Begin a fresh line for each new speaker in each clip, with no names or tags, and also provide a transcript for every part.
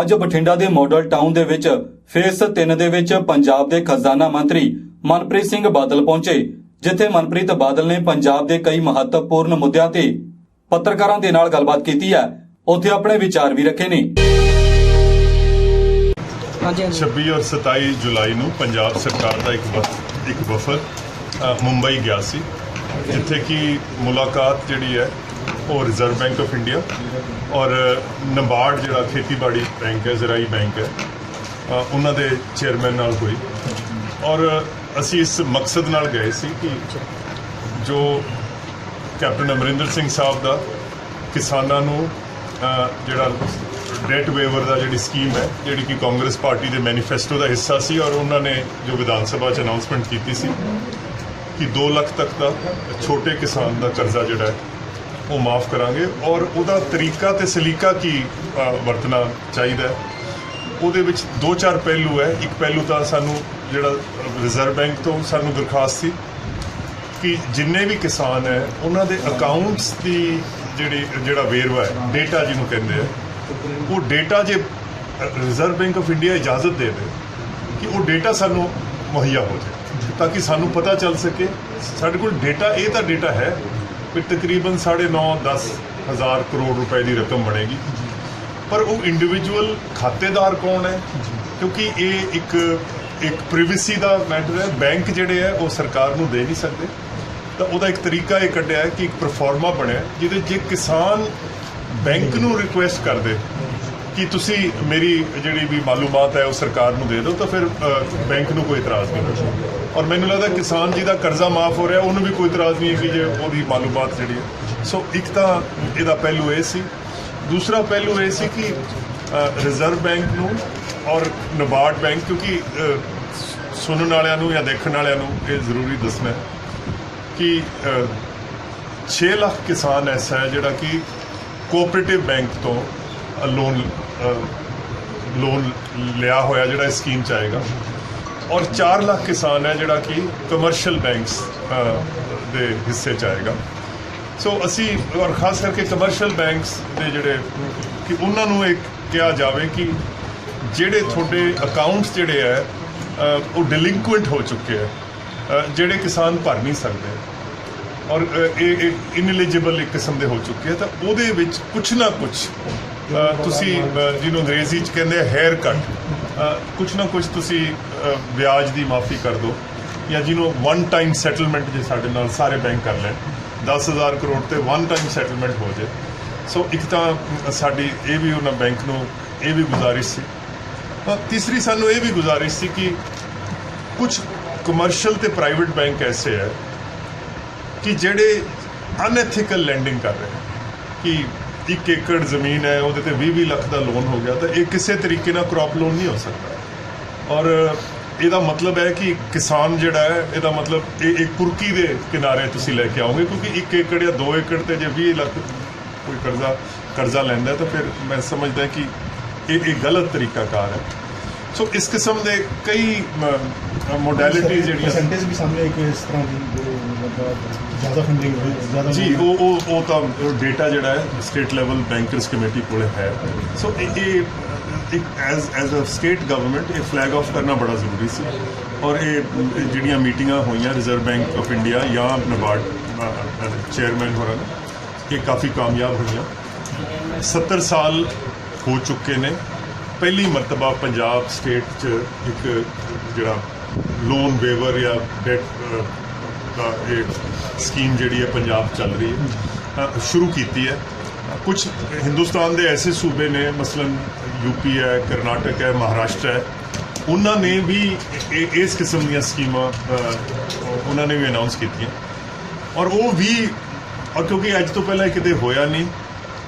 ਅੱਜ ਬਠਿੰਡਾ ਦੇ model town ਦੇ ਵਿੱਚ ਫੇਸ 3 ਦੇ ਵਿੱਚ ਪੰਜਾਬ ਦੇ ਖਜ਼ਾਨਾ ਮੰਤਰੀ ਮਨਪ੍ਰੀਤ ਸਿੰਘ ਬਾਦਲ ਪਹੁੰਚੇ ਜਿੱਥੇ ਮਨਪ੍ਰੀਤ ਬਾਦਲ ਨੇ ਪੰਜਾਬ ਦੇ ਕਈ ਮਹੱਤਵਪੂਰਨ ਮੁੱਦਿਆਂ ਤੇ ਪੱਤਰਕਾਰਾਂ ਦੇ ਨਾਲ ਗੱਲਬਾਤ ਕੀਤੀ ਹੈ। ਉੱਥੇ ਆਪਣੇ ਵਿਚਾਰ ਵੀ ਰੱਖੇ ਨੇ।
ਹਾਂਜੀ ਹਾਂਜੀ।
26 ਔਰ 27 ਜੁਲਾਈ ਨੂੰ ਪੰਜਾਬ ਸਰਕਾਰ ਦਾ ਇੱਕ ਇੱਕ ਵਫਦ ਮੁੰਬਈ ਗਿਆ ਸੀ ਜਿੱਥੇ ਕਿ ਮੁਲਾਕਾਤ ਜਿਹੜੀ ਹੈ ਉਹ ਰਿਜ਼ਰਵ ਬੈਂਕ ਆਫ ਇੰਡੀਆ ਔਰ ਨਬਾਰਡ ਜਿਹੜਾ ਖੇਤੀਬਾੜੀ ਬੈਂਕ ਹੈ, ਜ਼ਰਾਈ ਬੈਂਕ ਹੈ ਉਹਨਾਂ ਦੇ ਚੇਅਰਮੈਨ ਨਾਲ ਹੋਈ। ਔਰ ਅਸੀਂ ਇਸ ਮਕਸਦ ਨਾਲ ਗਏ ਸੀ ਕਿ ਜੋ ਕੈਪਟਨ ਅਮਰਿੰਦਰ ਸਿੰਘ ਸਾਹਿਬ ਦਾ ਕਿਸਾਨਾਂ ਨੂੰ ਜਿਹੜਾ ਡੈਟ ਵੇਵਰ ਦਾ ਜਿਹੜੀ ਸਕੀਮ ਹੈ, ਜਿਹੜੀ ਕਿ ਕਾਂਗਰਸ ਪਾਰਟੀ ਦੇ ਮੈਨੀਫੈਸਟੋ ਦਾ ਹਿੱਸਾ ਸੀ ਔਰ ਉਹਨਾਂ ਨੇ ਜੋ ਵਿਧਾਨ ਸਭਾ 'ਚ ਅਨਾਉਂਸਮੈਂਟ ਕੀਤੀ ਸੀ ਕਿ 2 ਲੱਖ ਤੱਕ ਦਾ ਛੋਟੇ ਕਿਸਾਨ ਦਾ ਕਰਜ਼ਾ ਜਿਹੜਾ ਹੈ ਉਹ ਮਾਫ ਕਰਾਂਗੇ। ਔਰ ਉਹਦਾ ਤਰੀਕਾ ਤੇ ਸਲੀਕਾ ਕੀ ਵਰਤਣਾ ਚਾਹੀਦਾ ਉਹਦੇ ਵਿੱਚ ਦੋ ਚਾਰ ਪਹਿਲੂ ਹੈ। ਇੱਕ ਪਹਿਲੂ ਤਾਂ ਸਾਨੂੰ ਜਿਹੜਾ ਰਿਜ਼ਰਵ ਬੈਂਕ ਤੋਂ ਸਾਨੂੰ ਦਰਖਾਸਤ ਸੀ ਕਿ ਜਿੰਨੇ ਵੀ ਕਿਸਾਨ ਹੈ, ਉਹਨਾਂ ਦੇ ਅਕਾਊਂਟਸ ਦੀ ਜਿਹੜੀ, ਜਿਹੜਾ ਵੇਰਵਾ ਹੈ ਡੇਟਾ ਜਿਹਨੂੰ ਕਹਿੰਦੇ ਆ, ਉਹ ਡੇਟਾ ਜੇ ਰਿਜ਼ਰਵ ਬੈਂਕ ਆਫ ਇੰਡੀਆ ਇਜਾਜ਼ਤ ਦੇ ਦੇ, ਕਿ ਉਹ ਡੇਟਾ ਸਾਨੂੰ ਮੁਹੱਈਆ ਹੋ ਜਾਵੇ ਤਾਂ ਕਿ ਸਾਨੂੰ ਪਤਾ ਚੱਲ ਸਕੇ। ਸਾਡੇ ਕੋਲ ਡੇਟਾ ਇਹ ਤਾਂ ਡੇਟਾ ਹੈ ਕਿ ਤਕਰੀਬਨ 9.5 10 ਹਜ਼ਾਰ ਕਰੋੜ ਰੁਪਏ ਦੀ ਰਕਮ ਬਣੇਗੀ। ਪਰ ਉਹ ਇੰਡੀਵਿਜੂਅਲ ਖਾਤੇਦਾਰ ਕੌਣ ਹੈ? ਕਿਉਂਕਿ ਇਹ ਇੱਕ ਇੱਕ ਪ੍ਰਾਈਵੇਸੀ ਦਾ ਮੈਟਰ ਹੈ। ਬੈਂਕ ਜਿਹੜੇ ਹੈ, ਉਹ ਸਰਕਾਰ ਨੂੰ ਦੇ ਨਹੀਂ ਸਕਦੇ। ਤਾਂ ਉਹਦਾ ਇੱਕ ਤਰੀਕਾ ਇਹ ਕੱਢਿਆ ਕਿ ਇੱਕ ਪਰਫਾਰਮਾ ਬਣਿਆ, ਜਿਹਦੇ ਜੇ ਕਿਸਾਨ ਬੈਂਕ ਨੂੰ ਰਿਕੁਐਸਟ ਕਰਦੇ ਕਿ ਤੁਸੀਂ ਮੇਰੀ ਜਿਹੜੀ ਵੀ ਮਾਲੂਮਾਤ ਹੈ, ਉਹ ਸਰਕਾਰ ਨੂੰ ਦੇ ਦਿਓ, ਤਾਂ ਫਿਰ ਬੈਂਕ ਨੂੰ ਕੋਈ ਇਤਰਾਜ਼ ਨਹੀਂ ਹੋਵੇਗਾ ਔਰ ਮੈਨੂੰ ਲੱਗਦਾ ਕਿਸਾਨ ਜਿਹਦਾ ਕਰਜ਼ਾ ਮਾਫ ਹੋ ਰਿਹਾ ਉਹਨੂੰ ਵੀ ਕੋਈ ਇਤਰਾਜ਼ ਨਹੀਂ ਹੈ ਕਿ ਜੇ ਉਹਦੀ ਮਾਲੂਮਾਤ ਜਿਹੜੀ ਹੈ। ਸੋ ਇੱਕ ਤਾਂ ਇਹਦਾ ਪਹਿਲੂ ਇਹ ਸੀ। ਦੂਸਰਾ ਪਹਿਲੂ ਇਹ ਸੀ ਕਿ ਰਿਜ਼ਰਵ ਬੈਂਕ ਨੂੰ ਔਰ ਨਬਾਰਡ ਬੈਂਕ ਕਿਉਂਕਿ ਸੁਣਨ ਵਾਲਿਆਂ ਨੂੰ ਜਾਂ ਦੇਖਣ ਵਾਲਿਆਂ ਨੂੰ ਇਹ ਜ਼ਰੂਰੀ ਦੱਸਣਾ ਕਿ ਅ, 6 ਲੱਖ ਕਿਸਾਨ ਐਸਾ ਹੈ ਜਿਹੜਾ ਕਿ ਕੋਆਪਰੇਟਿਵ ਬੈਂਕ ਤੋਂ ਲੋਨ ਲੋਨ ਲਿਆ ਹੋਇਆ ਜਿਹੜਾ ਇਸ ਸਕੀਮ ਚ ਆਏਗਾ। ਔਰ 4 ਲੱਖ ਕਿਸਾਨ ਹੈ ਜਿਹੜਾ ਕਿ ਕਮਰਸ਼ੀਅਲ ਬੈਂਕਸ ਦੇ ਹਿੱਸੇ ਚ ਆਏਗਾ। ਸੋ ਅਸੀਂ ਔਰ ਖਾਸ ਕਰਕੇ ਕਮਰਸ਼ੀਅਲ ਬੈਂਕਸ ਦੇ ਜਿਹੜੇ, ਕਿ ਉਹਨਾਂ ਨੂੰ ਇੱਕ ਕਿਹਾ ਜਾਵੇ ਕਿ ਜਿਹੜੇ ਤੁਹਾਡੇ ਅਕਾਊਂਟਸ ਜਿਹੜੇ ਹੈ ਉਹ ਡਿਲਿੰਕੁਐਂਟ ਹੋ ਚੁੱਕੇ ਹੈ ਜਿਹੜੇ ਕਿਸਾਨ ਭਰ ਨਹੀਂ ਸਕਦੇ। ਔਰ ਇਹ ਇਹ ਇਨਐਲੀਜੀਬਲ ਇੱਕ ਕਿਸਮ ਦੇ ਹੋ ਚੁੱਕੇ ਆ ਤਾਂ ਉਹਦੇ ਵਿੱਚ ਕੁਛ ਨਾ ਕੁਛ ਤੁਸੀਂ ਜਿਹਨੂੰ ਅੰਗਰੇਜ਼ੀ ਚ ਕਹਿੰਦੇ ਆ ਹੈਅਰ ਕੱਟ ਕੁਛ ਨਾ ਕੁਛ ਤੁਸੀਂ ਵਿਆਜ ਦੀ ਮਾਫੀ ਕਰ ਦਿਓ ਜਾਂ ਜਿਹਨੂੰ ਵਨ ਟਾਈਮ ਸੈਟਲਮੈਂਟ ਜੇ ਸਾਡੇ ਨਾਲ ਸਾਰੇ ਬੈਂਕ ਕਰ ਲੈਣ 10000 ਕਰੋੜ ਤੇ ਵਨ ਟਾਈਮ ਸੈਟਲਮੈਂਟ ਹੋ ਜਾਏ ਸੋ ਇੱਕ ਤਾਂ ਸਾਡੀ ਇਹ ਵੀ ਉਹਨਾਂ ਬੈਂਕ ਨੂੰ ਇਹ ਵੀ ਗੁਜ਼ਾਰਿਸ਼ ਸੀ। ਤੀਸਰੀ ਸਾਨੂੰ ਇਹ ਵੀ ਗੁਜ਼ਾਰਿਸ਼ ਸੀ ਕਿ ਕੁਝ ਕਮਰਸ਼ੀਅਲ ਤੇ ਪ੍ਰਾਈਵੇਟ ਬੈਂਕ ਐਸੇ ਹੈ ਕਿ ਜਿਹੜੇ ਅਨਐਥੀਕਲ ਲੈਂਡਿੰਗ ਕਰ ਰਹੇ ਕਿ ਇੱਕ ਏਕੜ ਜ਼ਮੀਨ ਹੈ ਉਹਦੇ ਤੇ 20 20 ਲੱਖ ਦਾ ਲੋਨ ਹੋ ਗਿਆ ਤਾਂ ਇਹ ਕਿਸੇ ਤਰੀਕੇ ਨਾਲ ਕ੍ਰੌਪ ਲੋਨ ਨਹੀਂ ਹੋ ਸਕਦਾ। ਔਰ ਇਹਦਾ ਮਤਲਬ ਹੈ ਕਿ ਕਿਸਾਨ ਜਿਹੜਾ ਹੈ ਇਹਦਾ ਮਤਲਬ ਇਹ ਇੱਕ ਕੁਰਕੀ ਦੇ ਕਿਨਾਰੇ ਤੁਸੀਂ ਲੈ ਕੇ ਆਉਂਗੇ ਕਿਉਂਕਿ ਇੱਕ ਏਕੜ ਜਾਂ ਦੋ ਏਕੜ ਤੇ ਜੇ 20 ਲੱਖ ਕੋਈ ਕਰਜ਼ਾ ਕਰਜ਼ਾ ਲੈਂਦਾ ਤਾਂ ਫਿਰ ਮੈਂ ਸਮਝਦਾ ਕਿ ਇਹ ਇਹ ਗਲਤ ਤਰੀਕਾਕਾਰ ਹੈ। ਸੋ ਇਸ ਕਿਸਮ ਦੇ ਕਈ ਮੋਡੈਲਿਟੀ ਜਿਹੜੀਆਂ
ਪਰਸੈਂਟੇਜ ਵੀ ਸਾਹਮਣੇ ਇੱਕ ਇਸ ਤਰ੍ਹਾਂ ਦੀ ਮਤਲਬ ਜ਼ਿਆਦਾ ਫੰਡਿੰਗ ਜ਼ਿਆਦਾ
ਜੀ ਉਹ ਉਹ ਉਹ ਤਾਂ ਡੇਟਾ ਜਿਹੜਾ ਹੈ ਸਟੇਟ ਲੈਵਲ ਬੈਂਕਰਸ ਕਮੇਟੀ ਕੋਲ ਹੈ। ਸੋ ਇਹ ਇੱਕ as as a state government ਇਹ ਫਲੈਗ ਆਫ ਕਰਨਾ ਬੜਾ ਜ਼ਰੂਰੀ ਸੀ। ਔਰ ਇਹ ਜਿਹੜੀਆਂ ਮੀਟਿੰਗਾਂ ਹੋਈਆਂ ਰਿਜ਼ਰਵ ਬੈਂਕ ਆਫ ਇੰਡੀਆ ਜਾਂ ਨਬਾਰਡ ਚੇਅਰਮੈਨ ਹੋਰਾਂ ਇਹ ਕਾਫੀ ਕਾਮਯਾਬ ਹੋਈਆਂ। 70 ਸਾਲ ਹੋ ਚੁੱਕੇ ਨੇ। ਪਹਿਲੀ ਮਰਤਬਾ ਪੰਜਾਬ ਸਟੇਟ 'ਚ ਇੱਕ ਜਿਹੜਾ ਲੋਨ ਵੇਵਰ ਜਾਂ ਡੈਟ ਦਾ ਇਹ ਸਕੀਮ ਜਿਹੜੀ ਹੈ ਪੰਜਾਬ ਚੱਲ ਰਹੀ ਹੈ ਸ਼ੁਰੂ ਕੀਤੀ ਹੈ। ਕੁਝ ਹਿੰਦੁਸਤਾਨ ਦੇ ਐਸੇ ਸੂਬੇ ਨੇ, ਮਸਲਨ ਯੂਪੀ ਹੈ, ਕਰਨਾਟਕ ਹੈ, ਮਹਾਰਾਸ਼ਟਰ ਹੈ, ਉਹਨਾਂ ਨੇ ਵੀ ਇਹ- ਇਸ ਕਿਸਮ ਦੀਆਂ ਸਕੀਮਾਂ ਉਹਨਾਂ ਨੇ ਵੀ ਅਨਾਉਂਸ ਕੀਤੀਆਂ। ਔਰ ਉਹ ਵੀ ਔਰ ਕਿਉਂਕਿ ਅੱਜ ਤੋਂ ਪਹਿਲਾਂ ਇਹ ਕਿਤੇ ਹੋਇਆ ਨਹੀਂ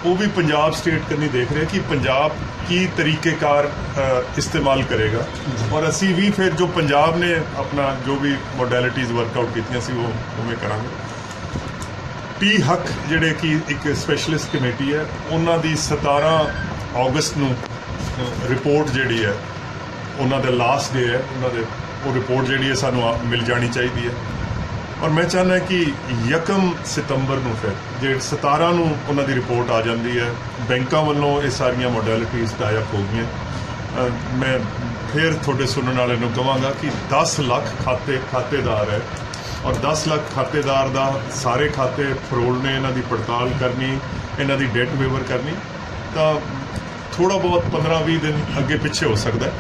ਉਹ ਵੀ ਪੰਜਾਬ ਸਟੇਟ ਕਰਨੀ ਦੇਖ ਰਿਹਾ ਕਿ ਪੰਜਾਬ ਕੀ ਤਰੀਕੇਕਾਰ ਇਸਤੇਮਾਲ ਕਰੇਗਾ। ਔਰ ਅਸੀਂ ਵੀ ਫਿਰ ਜੋ ਪੰਜਾਬ ਨੇ ਆਪਣਾ ਜੋ ਵੀ ਮੋਡੈਲਿਟੀਜ਼ ਵਰਕਆਊਟ ਕੀਤੀਆਂ ਸੀ, ਉਹ ਉਵੇਂ ਕਰਾਂਗੇ। ਟੀ ਹੱਕ ਜਿਹੜੇ ਕਿ ਇੱਕ ਸਪੈਸ਼ਲਿਸਟ ਕਮੇਟੀ ਹੈ, ਉਹਨਾਂ ਦੀ 17 ਅਗਸਤ ਨੂੰ ਰਿਪੋਰਟ ਜਿਹੜੀ ਹੈ, ਉਹਨਾਂ ਦਾ ਲਾਸਟ ਡੇ ਹੈ, ਉਹਨਾਂ ਦੇ, ਉਹ ਰਿਪੋਰਟ ਜਿਹੜੀ ਹੈ ਸਾਨੂੰ ਆ- ਮਿਲ ਜਾਣੀ ਚਾਹੀਦੀ ਹੈ। ਔਰ ਮੈਂ ਚਾਹੁੰਦਾ ਕਿ ਯਕਮ ਸਤੰਬਰ ਨੂੰ ਫਿਰ ਜੇ 17 ਨੂੰ ਉਹਨਾਂ ਦੀ ਰਿਪੋਰਟ ਆ ਜਾਂਦੀ ਹੈ, ਬੈਂਕਾਂ ਵੱਲੋਂ ਇਹ ਸਾਰੀਆਂ ਮੋਡੈਲਿਟੀਜ਼ ਟਾਈਪ ਹੋ ਗਈਆਂ। ਮੈਂ ਫਿਰ ਤੁਹਾਡੇ ਸੁਣਨ ਵਾਲੇ ਨੂੰ ਕਹਾਂਗਾ ਕਿ 10 ਲੱਖ ਖਾਤੇ ਖਾਤੇਦਾਰ ਹੈ ਔਰ 10 ਲੱਖ ਖਾਤੇਦਾਰ ਦਾ ਸਾਰੇ ਖਾਤੇ ਫਰੋਲਣੇ ਇਹਨਾਂ ਦੀ ਪੜਤਾਲ ਕਰਨੀ, ਇਹਨਾਂ ਦੀ ਡੈਟ ਵੇਵਰ ਕਰਨੀ। ਤਾਂ ਥੋੜਾ ਬਹੁਤ 15-20 ਦਿਨ ਅੱਗੇ ਪਿੱਛੇ ਹੋ ਸਕਦਾ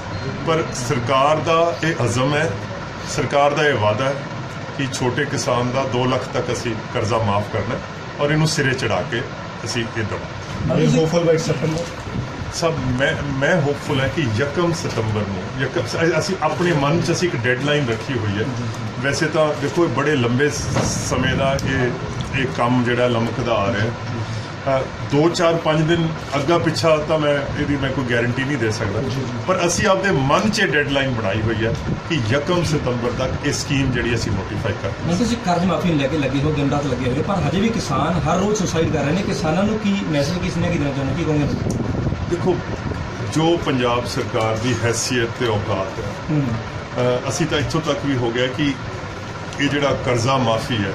ਪਰ ਸਰਕਾਰ ਦਾ ਇਹ ਅਜ਼ਮ ਹੈ, ਸਰਕਾਰ ਦਾ ਇਹ ਵਾਅਦਾ ਹੈ ਕਿ ਛੋਟੇ ਕਿਸਾਨ ਦਾ 2 ਲੱਖ ਤੱਕ ਅਸੀਂ ਕਰਜ਼ਾ ਮਾਫ ਕਰਨਾ ਔਰ ਇਹਨੂੰ ਸਿਰੇ ਚੜਾ ਕੇ ਅਸੀਂ ਇਹ ਦੇਵਾਂਗੇ
ਇਹ ਹੋਪਫੁਲ ਬਾਈ ਸੈਪਟੈਂਬਰ
ਸਭ ਮੈਂ ਮੈਂ ਹੋਪਫੁਲ ਹਾਂ ਕਿ ਯਕਮ ਸਤੰਬਰ ਨੂੰ ਯਕਮ ਅਸੀਂ ਆਪਣੇ ਮਨ 'ਚ ਅਸੀਂ ਇੱਕ ਡੈਡਲਾਈਨ ਰੱਖੀ ਹੋਈ ਹੈ। ਵੈਸੇ ਤਾਂ ਦੇਖੋ ਇਹ ਬੜੇ ਲੰਬੇ ਸਮੇਂ ਦਾ ਇਹ ਇਹ ਕੰਮ ਜਿਹੜਾ ਲਮਕਦਾ ਆ ਰਿਹਾ ਦੋ ਚਾਰ ਪੰਜ ਦਿਨ ਅੱਗਾ ਪਿੱਛਾ ਤਾਂ ਮੈਂ ਇਹਦੀ ਮੈਂ ਕੋਈ ਗਾਰੰਟੀ ਨਹੀਂ ਦੇ ਸਕਦਾ। ਪਰ ਅਸੀਂ ਆਪਦੇ ਮਨ 'ਚ ਡੈਡਲਾਈਨ ਬਣਾਈ ਹੋਈ ਹੈ ਕਿ ਯਕਮ ਸਤੰਬਰ ਤੱਕ ਇਹ ਸਕੀਮ ਜਿਹੜੀ ਅਸੀਂ ਨੋਟੀਫਾਈ ਕਰ
ਮੈਂ ਤੁਸੀਂ ਕਰਜ਼ ਮਾਫੀ ਨੂੰ ਲੈ ਕੇ ਲੱਗੇ ਹੋ ਦਿਨ ਰਾਤ ਲੱਗੇ ਹੋਏ ਪਰ ਹਜੇ ਵੀ ਕਿਸਾਨ ਹਰ ਰੋਜ਼ ਸੁਸਾਈਡ ਕਰ ਰਹੇ ਨੇ। ਕਿਸਾਨਾਂ ਨੂੰ ਕੀ ਮੈਸੇਜ ਕਿਸ ਨੇ ਕੀ ਦੇਣਾ ਚਾਹੁੰਦੇ ਕੀ ਕਹੋਗੇ?
ਦੇਖੋ ਜੋ ਪੰਜਾਬ ਸਰਕਾਰ ਦੀ ਹੈਸੀਅਤ ਤੇ ਔਕਾਤ ਹੈ ਅਸੀਂ ਤਾਂ ਇੱਥੋਂ ਤੱਕ ਵੀ ਹੋ ਗਿਆ ਕਿ ਇਹ ਜਿਹੜਾ ਕਰਜ਼ਾ ਮਾਫੀ ਹੈ।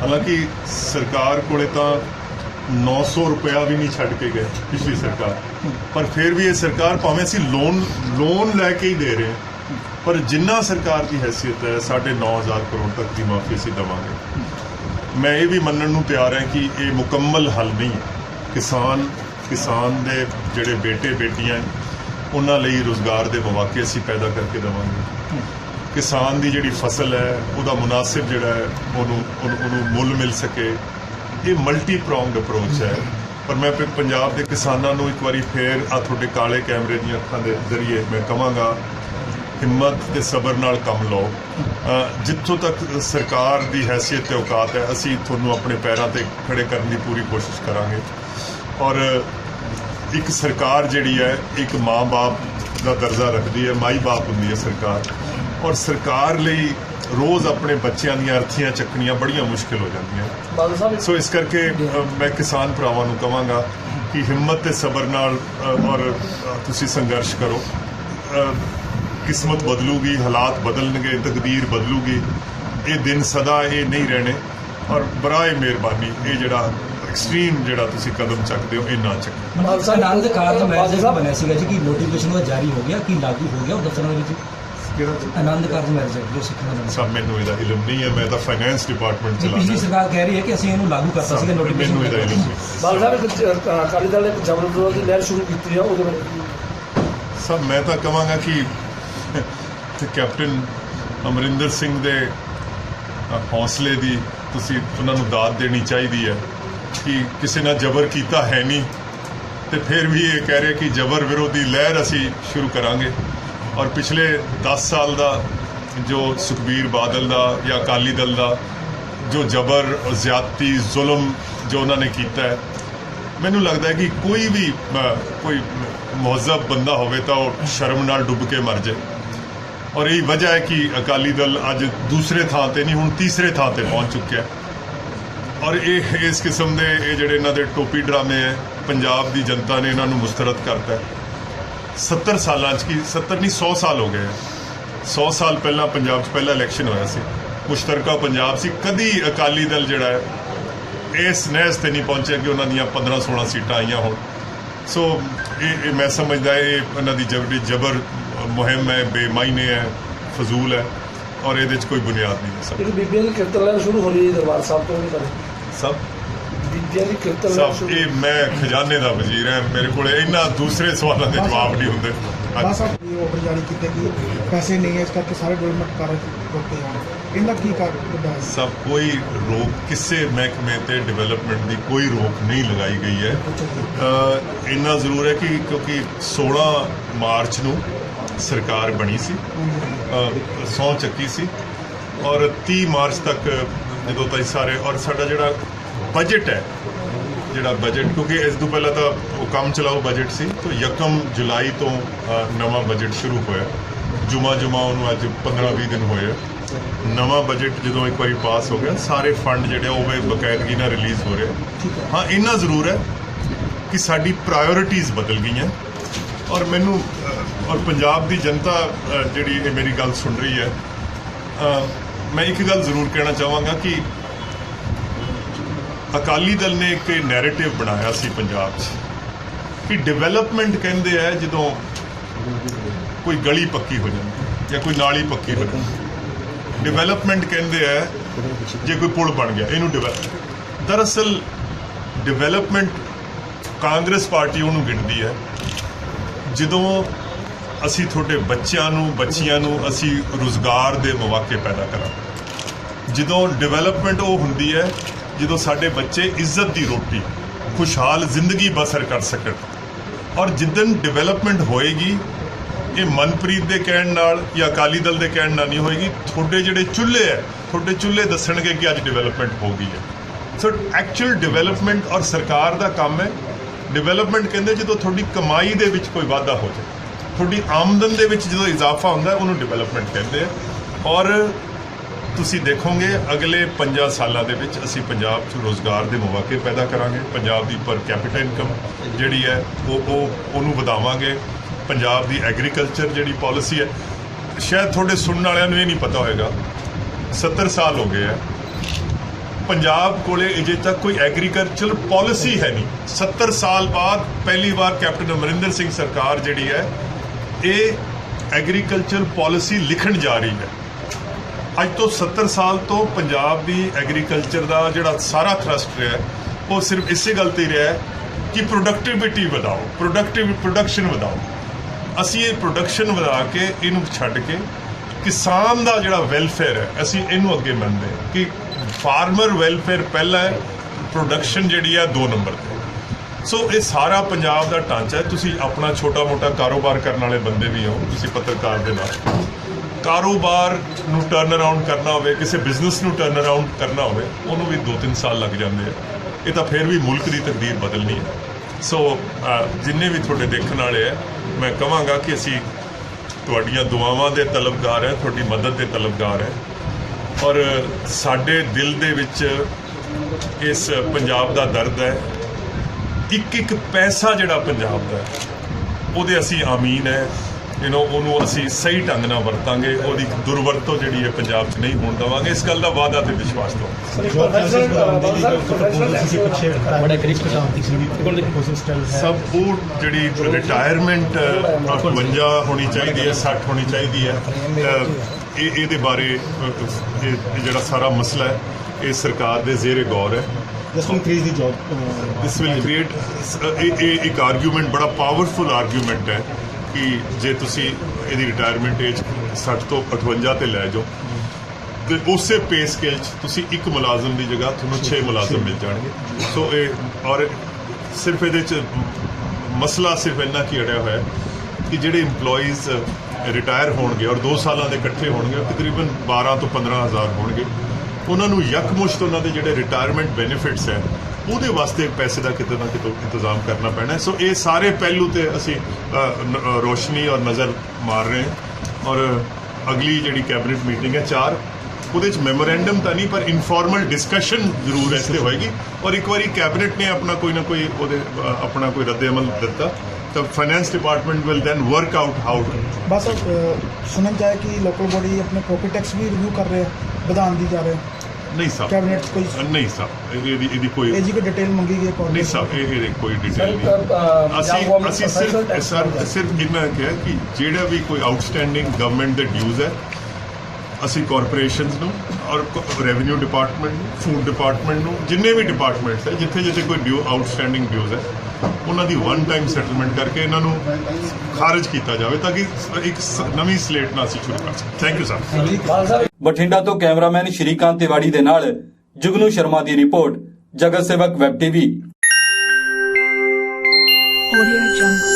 ਹਾਲਾਂਕਿ ਸਰਕਾਰ ਕੋਲੇ ਤਾਂ 900 ਰੁਪਇਆ ਵੀ ਨਹੀਂ ਛੱਡ ਕੇ ਗਏ ਪਿਛਲੀ ਸਰਕਾਰ। ਪਰ ਫਿਰ ਵੀ ਇਹ ਸਰਕਾਰ ਭਾਵੇਂ ਅਸੀਂ ਲੋਨ ਲੋਨ ਲੈ ਕੇ ਹੀ ਦੇ ਰਹੇ ਪਰ ਜਿੰਨਾ ਸਰਕਾਰ ਦੀ ਹੈਸੀਅਤ ਹੈ 9500 ਕਰੋੜ ਤੱਕ ਦੀ ਮਾਫੀ ਅਸੀਂ ਦੇਵਾਂਗੇ। ਮੈਂ ਇਹ ਵੀ ਮੰਨਣ ਨੂੰ ਤਿਆਰ ਹਾਂ ਕਿ ਇਹ ਮੁਕੰਮਲ ਹੱਲ ਨਹੀਂ ਹੈ। ਕਿਸਾਨ ਕਿਸਾਨ ਦੇ ਜਿਹੜੇ ਬੇਟੇ, ਬੇਟੀਆਂ ਉਹਨਾਂ ਲਈ ਰੋਜ਼ਗਾਰ ਦੇ ਮੌਕੇ ਅਸੀਂ ਪੈਦਾ ਕਰਕੇ ਦੇਵਾਂਗੇ। ਕਿਸਾਨ ਦੀ ਜਿਹੜੀ ਫਸਲ ਹੈ, ਉਹਦਾ ਮੁਨਾਸਿਬ ਜਿਹੜਾ ਹੈ, ਉਹਨੂੰ ਉਹਨੂੰ ਉਹਨੂੰ ਮੁੱਲ ਮਿਲ ਸਕੇ। ਇਹ ਮਲਟੀ ਪ੍ਰੋਂਗਡ ਅਪਰੋਚ ਹੈ। ਪਰ ਮੈਂ ਪੰਜਾਬ ਦੇ ਕਿਸਾਨਾਂ ਨੂੰ ਇੱਕ ਵਾਰੀ ਫੇਰ ਆ ਤੁਹਾਡੇ ਕਾਲੇ ਕੈਮਰੇ ਦੀਆਂ ਅੱਖਾਂ ਦੇ ਜ਼ਰੀਏ ਮੈਂ ਕਹਾਂਗਾ, ਹਿੰਮਤ ਤੇ ਸਬਰ ਨਾਲ ਕੰਮ ਲਓ। ਜਿੱਥੋਂ ਤੱਕ ਸਰਕਾਰ ਦੀ ਹੈਸੀਅਤ ਤੇ ਔਕਾਤ ਹੈ, ਅਸੀਂ ਤੁਹਾਨੂੰ ਆਪਣੇ ਪੈਰਾਂ ਤੇ ਖੜੇ ਕਰਨ ਦੀ ਪੂਰੀ ਕੋਸ਼ਿਸ਼ ਕਰਾਂਗੇ। ਔਰ ਇੱਕ ਸਰਕਾਰ ਜਿਹੜੀ ਹੈ, ਇੱਕ ਮਾਂ-ਬਾਪ ਦਾ ਦਰਜਾ ਰੱਖਦੀ ਹੈ ਮਾਈ-ਬਾਪ ਹੁੰਦੀ ਹੈ ਸਰਕਾਰ। ਔਰ ਸਰਕਾਰ ਲਈ ਰੋਜ਼ ਆਪਣੇ ਬੱਚਿਆਂ ਦੀਆਂ ਅਰਥੀਆਂ ਚੱਕਣੀਆਂ ਬੜੀਆਂ ਮੁਸ਼ਕਿਲ ਹੋ ਜਾਂਦੀਆਂ।
ਬਾਦਲ ਸਾਹਿਬ
ਸੋ ਇਸ ਕਰਕੇ ਮੈਂ ਕਿਸਾਨ ਭਰਾਵਾਂ ਨੂੰ ਕਹਾਂਗਾ ਕਿ ਹਿੰਮਤ ਤੇ ਸਬਰ ਨਾਲ ਔਰ ਤੁਸੀਂ ਸੰਘਰਸ਼ ਕਰੋ। ਕਿਸਮਤ ਬਦਲੂਗੀ ਹਾਲਾਤ ਬਦਲਣਗੇ ਤਕਦੀਰ ਬਦਲੂਗੀ। ਇਹ ਦਿਨ ਸਦਾ ਇਹ ਨਹੀਂ ਰਹਿਣੇ ਔਰ ਬਰਾਏ ਮਿਹਰਬਾਨੀ ਇਹ ਜਿਹੜਾ ਐਕਸਟ੍ਰੀਮ ਜਿਹੜਾ ਤੁਸੀਂ ਕਦਮ ਚੱਕਦੇ ਹੋ ਇਹ ਨਾ ਚੱਕੋ।
ਮਤਲਬ ਆਨੰਦ ਕਾਰਜ ਮੈਰਿਜ ਬਣਿਆ ਸੀਗਾ ਜੀ ਕਿ ਨੋਟੀਫਿਕੇਸ਼ਨ ਉਹਦਾ ਜਾਰੀ ਹੋ ਗਿਆ ਕਿ ਲਾਗੂ ਹੋ ਗਿਆ ਉਹ ਦਫ਼ਤਰਾਂ ਦੇ ਵਿੱਚ
ਕਿਹੜਾ
ਆਨੰਦ ਕਾਰਜ ਮੈਰਿਜ ਜੋ ਸਿੱਖਣ ਦਾ
ਸਭ ਮੈਨੂੰ ਇਹਦਾ ਇਲਮ ਨਹੀਂ ਹੈ ਮੈਂ ਤਾਂ ਫਾਈਨੈਂਸ ਡਿਪਾਰਟਮੈਂਟ
ਜੀ ਪਿਛਲੀ
ਚਲਾਉਂਦਾ
ਸਰਕਾਰ ਕਹਿ ਰਹੀ ਹੈ ਕਿ ਅਸੀਂ ਇਹਨੂੰ ਲਾਗੂ ਕਰਤਾ ਸੀਗਾ
ਮੈਨੂੰ ਇਹਦਾ ਇਲਮ ਨਹੀਂ।
ਬਾਦਲ ਸਾਹਿਬ ਅਕਾਲੀ ਦਲ ਨੇ ਜਬਰ ਵਿਰੋਧ ਦੀ ਲਹਿਰ ਸ਼ੁਰੂ ਕੀਤੀ ਆ ਉਹਦੇ ਬਾਰੇ
ਸਭ ਮੈਂ ਤਾਂ ਕਹਾਂਗਾ ਕਿ ਤੇ ਕੈਪਟਨ ਅਮਰਿੰਦਰ ਸਿੰਘ ਦੇ ਹੌਸਲੇ ਦੀ ਤੁਸੀਂ ਉਹਨਾਂ ਨੂੰ ਦਾਤ ਦੇਣੀ ਚਾਹੀਦੀ ਹੈ ਕਿ ਕਿਸੇ ਨਾਲ ਜ਼ਬਰ ਕੀਤਾ ਹੈ ਨਹੀਂ। ਤੇ ਫਿਰ ਵੀ ਇਹ ਕਹਿ ਰਹੇ ਕਿ ਜ਼ਬਰ ਵਿਰੋਧੀ ਲਹਿਰ ਅਸੀਂ ਸ਼ੁਰੂ ਕਰਾਂਗੇ। ਔਰ ਪਿਛਲੇ 10 ਸਾਲ ਦਾ ਜੋ ਸੁਖਬੀਰ ਬਾਦਲ ਦਾ ਜਾਂ ਅਕਾਲੀ ਦਲ ਦਾ ਜੋ ਜ਼ਬਰ ਜ਼ਿਆਦਤੀ ਜ਼ੁਲਮ ਜੋ ਉਹਨਾਂ ਨੇ ਕੀਤਾ ਹੈ, ਮੈਨੂੰ ਲੱਗਦਾ ਹੈ ਕਿ ਕੋਈ ਵੀ ਕੋਈ ਮਹਜ਼ਬ ਬੰਦਾ ਹੋਵੇ ਤਾਂ ਉਹ ਸ਼ਰਮ ਨਾਲ ਡੁੱਬ ਕੇ ਮਰ ਜਾਏ। ਔਰ ਇਹੀ ਵਜ੍ਹਾ ਹੈ ਕਿ ਅਕਾਲੀ ਦਲ ਅੱਜ ਦੂਸਰੇ ਥਾਂ ਤੇ ਨਹੀਂ, ਹੁਣ ਤੀਸਰੇ ਥਾਂ ਤੇ ਪਹੁੰਚ ਚੁੱਕਿਆ ਹੈ। ਔਰ ਇਹ, ਇਸ ਕਿਸਮ ਦੇ ਇਹ ਜਿਹੜੇ ਇਹਨਾਂ ਦੇ ਟੋਪੀ ਡਰਾਮੇ ਹੈ, ਪੰਜਾਬ ਦੀ ਜਨਤਾ ਨੇ ਇਹਨਾਂ ਨੂੰ ਮੁਸਤਰਦ ਕਰਤਾ ਹੈ। 70 ਸਾਲਾਂ 'ਚ ਕੀ 70 ਨਹੀਂ 100 ਸਾਲ ਹੋ ਗਏ 100 ਸਾਲ ਪਹਿਲਾਂ ਪੰਜਾਬ 'ਚ ਪਹਿਲਾ ਇਲੈਕਸ਼ਨ ਹੋਇਆ ਸੀ। ਮੁਸ਼ਤਰਕਾ ਪੰਜਾਬ ਸੀ। ਕਦੀ ਅਕਾਲੀ ਦਲ ਜਿਹੜਾ ਹੈ ਇਸ ਨਹਿਜ਼ ਤੇ ਨਹੀਂ ਪਹੁੰਚਿਆ ਕਿ ਉਹਨਾਂ ਦੀਆਂ 15 16 ਸੀਟਾਂ ਆਈਆਂ ਹੋਣ। ਸੋ ਇਹ ਮੈਂ ਸਮਝਦਾ ਇਹ ਇਹਨਾਂ ਦੀ ਜਬਰੀ ਜਬਰ ਮੁਹਿੰਮ ਹੈ ਬੇਮਾਇਨੇ ਹੈ ਫਜ਼ੂਲ ਹੈ ਔਰ ਇਹਦੇ 'ਚ ਕੋਈ ਬੁਨਿਆਦ ਨਹੀਂ ਹੈ ਸਭ
ਬੀਬੀਆਂ ਦੀ ਕੀਰਤਨ ਲਹਿਰ ਸ਼ੁਰੂ ਹੋ ਰਹੀ ਹੈ ਦਰਬਾਰ ਸਾਹਿਬ ਤੋਂ ਵੀ ਕਰੇ
ਸਭ
ਬੀਬੀਆਂ ਦੀ ਕੀਰਤਨ ਲਹਿਰ
ਸਭ ਇਹ ਮੈਂ ਖਜ਼ਾਨੇ ਦਾ ਵਜ਼ੀਰ ਹਾਂ ਮੇਰੇ ਕੋਲ ਇਹਨਾਂ ਦੂਸਰੇ ਸਵਾਲਾਂ ਦੇ ਜਵਾਬ ਨਹੀਂ ਹੁੰਦੇ।
ਬਸ ਆਪ ਇਹ ਆਰਡਰ ਜਾਰੀ ਕੀਤੇ ਕਿ ਪੈਸੇ ਨਹੀਂ ਹੈ ਇਸ ਕਰਕੇ ਸਾਰੇ ਡਿਵੈਲਪਮੈਂਟ ਕਾਰਜ ਰੋਕੇ ਜਾਣ ਇਹਦਾ ਕੀ ਕਰ ਵੱਡਾ ਹੈ?
ਸਭ ਕੋਈ ਰੋਕ ਕਿਸੇ ਮਹਿਕਮੇ ਤੇ ਡਿਵੈਲਪਮੈਂਟ ਦੀ ਕੋਈ ਰੋਕ ਨਹੀਂ ਲਗਾਈ ਗਈ ਹੈ। ਇੰਨਾ ਜ਼ਰੂਰ ਹੈ ਕਿ ਕਿਉਂਕਿ 16 ਮਾਰਚ ਨੂੰ ਸਰਕਾਰ ਬਣੀ ਸੀ। ਸੌ ਚੱਕੀ ਸੀ। ਔਰ 30 ਮਾਰਚ ਤੱਕ ਜਦੋਂ ਤਾਈ ਸਾਰੇ ਔਰ ਸਾਡਾ ਜਿਹੜਾ ਬਜਟ ਹੈ ਜਿਹੜਾ ਬਜਟ ਕਿਉਂਕਿ ਇਸ ਤੋਂ ਪਹਿਲਾਂ ਤਾਂ ਉਹ ਕੰਮ ਚਲਾਓ ਬਜਟ ਸੀ ਤਾਂ ਯਕਮ ਜੁਲਾਈ ਤੋਂ ਨਵਾਂ ਬਜਟ ਸ਼ੁਰੂ ਹੋਇਆ ਜੁਮਾ ਜੁਮਾ ਉਹਨੂੰ ਅੱਜ 15-20 ਦਿਨ ਹੋਏ ਨਵਾਂ ਬਜਟ ਜਦੋਂ ਇੱਕ ਵਾਰੀ ਪਾਸ ਹੋ ਗਿਆ ਸਾਰੇ ਫੰਡ ਜਿਹੜੇ ਆ ਉਹ ਵੀ ਬਕਾਇਦਗੀ ਨਾਲ ਰਿਲੀਜ਼ ਹੋ ਰਹੇ ਹਾਂ ਇੰਨਾ ਜ਼ਰੂਰ ਹੈ ਕਿ ਸਾਡੀ ਪ੍ਰਾਇੋਰਟੀਆਂ ਬਦਲ ਗਈਆਂ ਔਰ ਮੈਨੂੰ ਔਰ ਪੰਜਾਬ ਦੀ ਜਨਤਾ ਜਿਹੜੀ ਇਹ ਮੇਰੀ ਗੱਲ ਸੁਣ ਰਹੀ ਹੈ ਮੈਂ ਇੱਕ ਗੱਲ ਜ਼ਰੂਰ ਕਹਿਣਾ ਚਾਹਾਂਗਾ ਕਿ ਅਕਾਲੀ ਦਲ ਨੇ ਇੱਕ ਨੈਰੇਟਿਵ ਬਣਾਇਆ ਸੀ ਪੰਜਾਬ 'ਚ ਕਿ ਡਿਵੈਲਪਮੈਂਟ ਕਹਿੰਦੇ ਆ ਜਦੋਂ ਕੋਈ ਗਲੀ ਪੱਕੀ ਹੋ ਜਾਂਦੀ ਜਾਂ ਕੋਈ ਨਾਲੀ ਪੱਕੀ ਹੋ ਜਾਂਦੀ। ਡਿਵੈਲਪਮੈਂਟ ਕਹਿੰਦੇ ਆ ਜੇ ਕੋਈ ਪੁਲ ਬਣ ਗਿਆ, ਇਹਨੂੰ ਡਿਵੈਲਪ ਦਰਅਸਲ ਡਿਵੈਲਪਮੈਂਟ ਕਾਂਗਰਸ ਪਾਰਟੀ ਉਹਨੂੰ ਗਿਣਦੀ ਹੈ। ਜਦੋਂ ਅਸੀਂ ਤੁਹਾਡੇ ਬੱਚਿਆਂ ਨੂੰ, ਬੱਚੀਆਂ ਨੂੰ ਅਸੀਂ ਰੋਜ਼ਗਾਰ ਦੇ ਮੌਕੇ ਪੈਦਾ ਕਰਾਂ ਜਦੋਂ ਡਿਵੈਲਪਮੈਂਟ ਉਹ ਹੁੰਦੀ ਹੈ ਜਦੋਂ ਸਾਡੇ ਬੱਚੇ ਇੱਜ਼ਤ ਦੀ ਰੋਟੀ, ਖੁਸ਼ਹਾਲ ਜ਼ਿੰਦਗੀ ਬਸਰ ਕਰ ਸਕਣ। ਔਰ ਜਿੱਦਨ ਡਿਵੈਲਪਮੈਂਟ ਹੋਏਗੀ, ਇਹ ਮਨਪ੍ਰੀਤ ਦੇ ਕਹਿਣ ਨਾਲ ਜਾਂ ਅਕਾਲੀ ਦਲ ਦੇ ਕਹਿਣ ਨਾਲ ਨਹੀਂ ਹੋਏਗੀ, ਤੁਹਾਡੇ ਜਿਹੜੇ ਚੁੱਲ੍ਹੇ ਹੈ, ਤੁਹਾਡੇ ਚੁੱਲ੍ਹੇ ਦੱਸਣਗੇ ਕਿ ਅੱਜ ਡਿਵੈਲਪਮੈਂਟ ਹੋ ਗਈ ਹੈ। ਸੋ ਐਕਚੁਅਲ ਡਿਵੈਲਪਮੈਂਟ ਔਰ ਸਰਕਾਰ ਦਾ ਕੰਮ ਹੈ। ਡਿਵੈਲਪਮੈਂਟ ਕਹਿੰਦੇ ਜਦੋਂ ਤੁਹਾਡੀ ਕਮਾਈ ਦੇ ਵਿੱਚ ਕੋਈ ਵਾਧਾ ਹੋ ਜਾਏ, ਤੁਹਾਡੀ ਆਮਦਨ ਦੇ ਵਿੱਚ ਜਦੋਂ ਇਜ਼ਾਫਾ ਹੁੰਦਾ, ਉਹਨੂੰ ਡਿਵੈਲਪਮੈਂਟ ਕਹਿੰਦੇ ਆ। ਔਰ ਤੁਸੀਂ ਦੇਖੋਗੇ, ਅਗਲੇ 5 ਸਾਲਾਂ ਦੇ ਵਿੱਚ ਅਸੀਂ ਪੰਜਾਬ 'ਚ ਰੋਜ਼ਗਾਰ ਦੇ ਮੌਕੇ ਪੈਦਾ ਕਰਾਂਗੇ। ਪੰਜਾਬ ਦੀ ਪਰ ਕੈਪੀਟਲ ਇਨਕਮ ਜਿਹੜੀ ਹੈ, ਉਹ ਉਹ ਉਹਨੂੰ ਵਧਾਵਾਂਗੇ। ਪੰਜਾਬ ਦੀ ਐਗਰੀਕਲਚਰ ਜਿਹੜੀ ਪਾਲਿਸੀ ਹੈ, ਸ਼ਾਇਦ ਤੁਹਾਡੇ ਸੁਣਨ ਵਾਲਿਆਂ ਨੂੰ ਇਹ ਨਹੀਂ ਪਤਾ ਹੋਵੇਗਾ 70 ਸਾਲ ਹੋ ਗਏ ਆ ਪੰਜਾਬ ਕੋਲੇ ਅਜੇ ਤੱਕ ਕੋਈ ਐਗਰੀਕਲਚਰ ਪਾਲਿਸੀ ਹੈ ਨਹੀਂ। 70 ਸਾਲ ਬਾਅਦ ਪਹਿਲੀ ਵਾਰ ਕੈਪਟਨ ਅਮਰਿੰਦਰ ਸਿੰਘ ਸਰਕਾਰ ਜਿਹੜੀ ਹੈ, ਇਹ ਐਗਰੀਕਲਚਰ ਪਾਲਿਸੀ ਲਿਖਣ ਜਾ ਰਹੀ ਹੈ। ਅੱਜ ਤੋਂ 70 ਸਾਲ ਤੋਂ ਪੰਜਾਬ ਦੀ ਐਗਰੀਕਲਚਰ ਦਾ ਜਿਹੜਾ ਸਾਰਾ ਥਰਸਟ ਰਿਹਾ ਉਹ ਸਿਰਫ ਇਸੇ ਗੱਲ ਤੇ ਹੀ ਰਿਹਾ ਕਿ ਪ੍ਰੋਡਕਟਿਵਿਟੀ ਵਧਾਓ ਪ੍ਰੋਡਕਟਿਵ ਪ੍ਰੋਡਕਸ਼ਨ ਵਧਾਓ। ਅਸੀਂ ਇਹ ਪ੍ਰੋਡਕਸ਼ਨ ਵਧਾ ਕੇ ਇਹਨੂੰ ਛੱਡ ਕੇ ਕਿਸਾਨ ਦਾ ਜਿਹੜਾ ਵੈਲਫੇਅਰ ਹੈ, ਅਸੀਂ ਇਹਨੂੰ ਅੱਗੇ ਮੰਨਦੇ ਹਾਂ ਕਿ ਫਾਰਮਰ ਵੈਲਫੇਅਰ ਪਹਿਲਾ ਹੈ ਪ੍ਰੋਡਕਸ਼ਨ ਜਿਹੜੀ ਹੈ ਦੋ ਨੰਬਰ ਤੇ। ਸੋ ਇਹ ਸਾਰਾ ਪੰਜਾਬ ਦਾ ਢਾਂਚਾ ਹੈ। ਤੁਸੀਂ ਆਪਣਾ ਛੋਟਾ-ਮੋਟਾ ਕਾਰੋਬਾਰ ਕਰਨ ਵਾਲੇ ਬੰਦੇ ਵੀ ਹੋ, ਤੁਸੀਂ ਪੱਤਰਕਾਰ ਦੇ ਨਾਲ। ਕਾਰੋਬਾਰ ਨੂੰ ਟਰਨ ਅਰਾਊਂਡ ਕਰਨਾ ਹੋਵੇ, ਕਿਸੇ ਬਿਜ਼ਨਸ ਨੂੰ ਟਰਨ ਅਰਾਊਂਡ ਕਰਨਾ ਹੋਵੇ, ਉਹਨੂੰ ਵੀ 2-3 ਸਾਲ ਲੱਗ ਜਾਂਦੇ ਆ। ਇਹ ਤਾਂ ਫਿਰ ਵੀ ਮੁਲਕ ਦੀ ਤਕਦੀਰ ਬਦਲਣੀ ਹੈ। ਸੋ ਜਿੰਨੇ ਵੀ ਤੁਹਾਡੇ ਦੇਖਣ ਵਾਲੇ ਆ, ਮੈਂ ਕਹਾਂਗਾ ਕਿ ਅਸੀਂ ਤੁਹਾਡੀਆਂ ਦੁਆਵਾਂ ਦੇ ਤਲਬਗਾਰ ਹੈ ਤੁਹਾਡੀ ਮਦਦ ਦੇ ਤਲਬਗਾਰ ਹੈ ਔਰ ਸਾਡੇ ਦਿਲ ਦੇ ਵਿੱਚ ਇਸ ਪੰਜਾਬ ਦਾ ਦਰਦ ਹੈ। ਇੱਕ ਇੱਕ ਪੈਸਾ ਜਿਹੜਾ ਪੰਜਾਬ ਦਾ ਉਹਦੇ ਅਸੀਂ ਆਮੀਨ ਹੈ। ਯੂ نو ਉਹਨੂੰ ਅਸੀਂ ਸਹੀ ਢੰਗ ਨਾਲ ਵਰਤਾਂਗੇ ਉਹਦੀ ਦੁਰਵਰਤੋਂ ਜਿਹੜੀ ਹੈ ਪੰਜਾਬ 'ਚ ਨਹੀਂ ਹੋਣ ਦਵਾਂਗੇ। ਇਸ ਗੱਲ ਦਾ ਵਾਅਦਾ ਤੇ ਵਿਸ਼ਵਾਸ
ਤੋਂ
ਸਭ ਉਹ ਜਿਹੜੀ ਰਿਟਾਇਰਮੈਂਟ 52 ਹੋਣੀ ਚਾਹੀਦੀ ਹੈ 60 ਹੋਣੀ ਚਾਹੀਦੀ ਹੈ। ਇਹ ਇਹਦੇ ਬਾਰੇ ਜਿਹੜਾ ਸਾਰਾ ਮਸਲਾ ਹੈ ਇਹ ਸਰਕਾਰ ਦੇ ਜ਼ੇਰੇ ਗੌਰ ਹੈ।
This will increase
the job uh, this will ਇੱਕ ਆਰਗੂਮੈਂਟ ਬੜਾ ਪਾਵਰਫੁਲ ਆਰਗੂਮੈਂਟ ਹੈ। ਕਿ ਜੇ ਤੁਸੀਂ ਇਹਦੀ ਰਿਟਾਇਰਮੈਂਟ ਏਜ 60 ਤੋਂ 58 ਤੇ ਲੈ ਜਾਓ, ਤੇ ਉਸੇ ਪੇ ਸਕੇਲ 'ਚ ਤੁਸੀਂ ਇੱਕ ਮੁਲਾਜ਼ਮ ਦੀ ਜਗ੍ਹਾ ਤੁਹਾਨੂੰ 6 ਮੁਲਾਜ਼ਮ ਮਿਲ ਜਾਣਗੇ। ਸੋ ਇਹ, ਔਰ ਸਿਰਫ ਇਹਦੇ 'ਚ ਮਸਲਾ ਸਿਰਫ ਇੰਨਾ ਕੀ ਅੜਿਆ ਹੋਇਆ ਕਿ ਜਿਹੜੇ EMPLOYEES ਰਿਟਾਇਰ ਹੋਣਗੇ ਔਰ 2 ਸਾਲਾਂ ਦੇ ਇਕੱਠੇ ਹੋਣਗੇ ਤਕਰੀਬਨ 12 ਤੋਂ 15000 ਹੋਣਗੇ। ਉਹਨਾਂ ਨੂੰ ਯਕਮੁਸ਼ਤ ਉਹਨਾਂ ਦੇ ਜਿਹੜੇ ਰਿਟਾਇਰਮੈਂਟ ਬੈਨੀਫਿਟਸ ਹੈ ਉਹਦੇ ਵਾਸਤੇ ਪੈਸੇ ਦਾ ਕਿਤੇ ਨਾ ਕਿਤੇ ਇੰਤਜ਼ਾਮ ਕਰਨਾ ਪੈਣਾ। ਸੋ ਇਹ ਸਾਰੇ ਪਹਿਲੂ ਤੇ ਅਸੀਂ ਰੋਸ਼ਨੀ ਔਰ ਨਜ਼ਰ ਮਾਰ ਰਹੇ ਹਾਂ। ਔਰ ਅਗਲੀ ਜਿਹੜੀ ਕੈਬਨਿਟ ਮੀਟਿੰਗ ਹੈ 4 ਉਹਦੇ ਚ ਮੈਮੋਰੈਂਡਮ ਤਾਂ ਨਹੀਂ ਪਰ ਇਨਫਾਰਮਲ ਡਿਸਕਸ਼ਨ ਜ਼ਰੂਰ ਇਸ ਤੇ ਹੋਏਗੀ। ਔਰ ਇੱਕ ਵਾਰੀ ਕੈਬਨਿਟ ਨੇ ਆਪਣਾ ਕੋਈ ਨਾ ਕੋਈ ਉਹਦੇ ਆਪਣਾ ਕੋਈ ਰੱਦੇ ਅਮਲ ਦਿੱਤਾ। ਤਾਂ finance department will then work out how
ਬਸ ਅਹ, ਸੁਣਨ ਚਾਹੇ ਕਿ ਲੋਕਲ ਬੋਡੀ ਆਪਣੇ ਪ੍ਰੋਪਰਟੀ ਟੈਕਸ ਵੀ ਰਿਵਿਊ ਕਰ ਰਹੇ ਆ ਵਧਾਉਣ ਦੀ ਜਾ ਰਹੇ
ਨਹੀਂ ਸਾਹਿਬ
ਕੈਬਨਿਟ ਕੋਈ
ਨਹੀਂ ਸਾਹਿਬ ਇਹ- ਇਹਦੀ ਇਹਦੀ ਕੋਈ
ਇਹ ਜੀ ਕੋਈ ਡਿਟੇਲ ਮੰਗੀ ਗਈ ਹੈ
ਨਹੀਂ ਸਾਹਿਬ ਇਹ ਇਹਦੀ ਕੋਈ ਡਿਟੇਲ ਨਹੀਂ। ਅਸੀਂ ਅਸੀਂ ਸਿਰਫ ਸਰ ਸਿਰਫ ਇੰਨਾ ਕਿਹਾ ਕਿ ਜਿਹੜਾ ਵੀ ਕੋਈ ਆਊਟਸਟੈਂਡਿੰਗ ਗਵਰਨਮੈਂਟ ਦੇ ਡਿਊਜ਼ ਹੈ ਅਸੀਂ ਕਾਰਪੋਰੇਸ਼ਨਸ ਨੂੰ ਔਰ ਰੈਵਨਿਊ ਡਿਪਾਰਟਮੈਂਟ ਨੂੰ ਫੂਡ ਡਿਪਾਰਟਮੈਂਟ ਨੂੰ ਜਿੰਨੇ ਵੀ ਡਿਪਾਰਟਮੈਂਟਸ ਹੈ ਜਿੱਥੇ ਜਿੱਥੇ ਕੋਈ ਡਿਊ ਆਊਟਸਟੈਂਡਿੰਗ ਡਿਊਜ਼ ਹੈ ਉਹਨਾਂ ਦੀ ਵਨ ਟਾਈਮ ਸੈਟਲਮੈਂਟ ਕਰਕੇ ਇਹਨਾਂ ਨੂੰ ਖਾਰਜ ਕੀਤਾ ਜਾਵੇ ਤਾਂ ਕਿ ਇੱਕ ਨਵੀਂ ਸਲੇਟ ਨਾਲ ਅਸੀਂ ਸ਼ੁਰੂ ਕਰ ਸਕੀਏ। ਥੈਂਕ ਯੂ ਸਰ
ਬਠਿੰਡਾ ਤੋਂ ਕੈਮਰਾਮੈਨ ਸ਼੍ਰੀਕਾਂਤ ਤਿਵਾੜੀ ਦੇ ਨਾਲ ਜੁਗਨੂ ਸ਼ਰਮਾ ਦੀ ਰਿਪੋਰਟ ਜਗਤ ਸੇਵਕ ਵੈਬ ਟੀਵੀ।
Audio Jungle.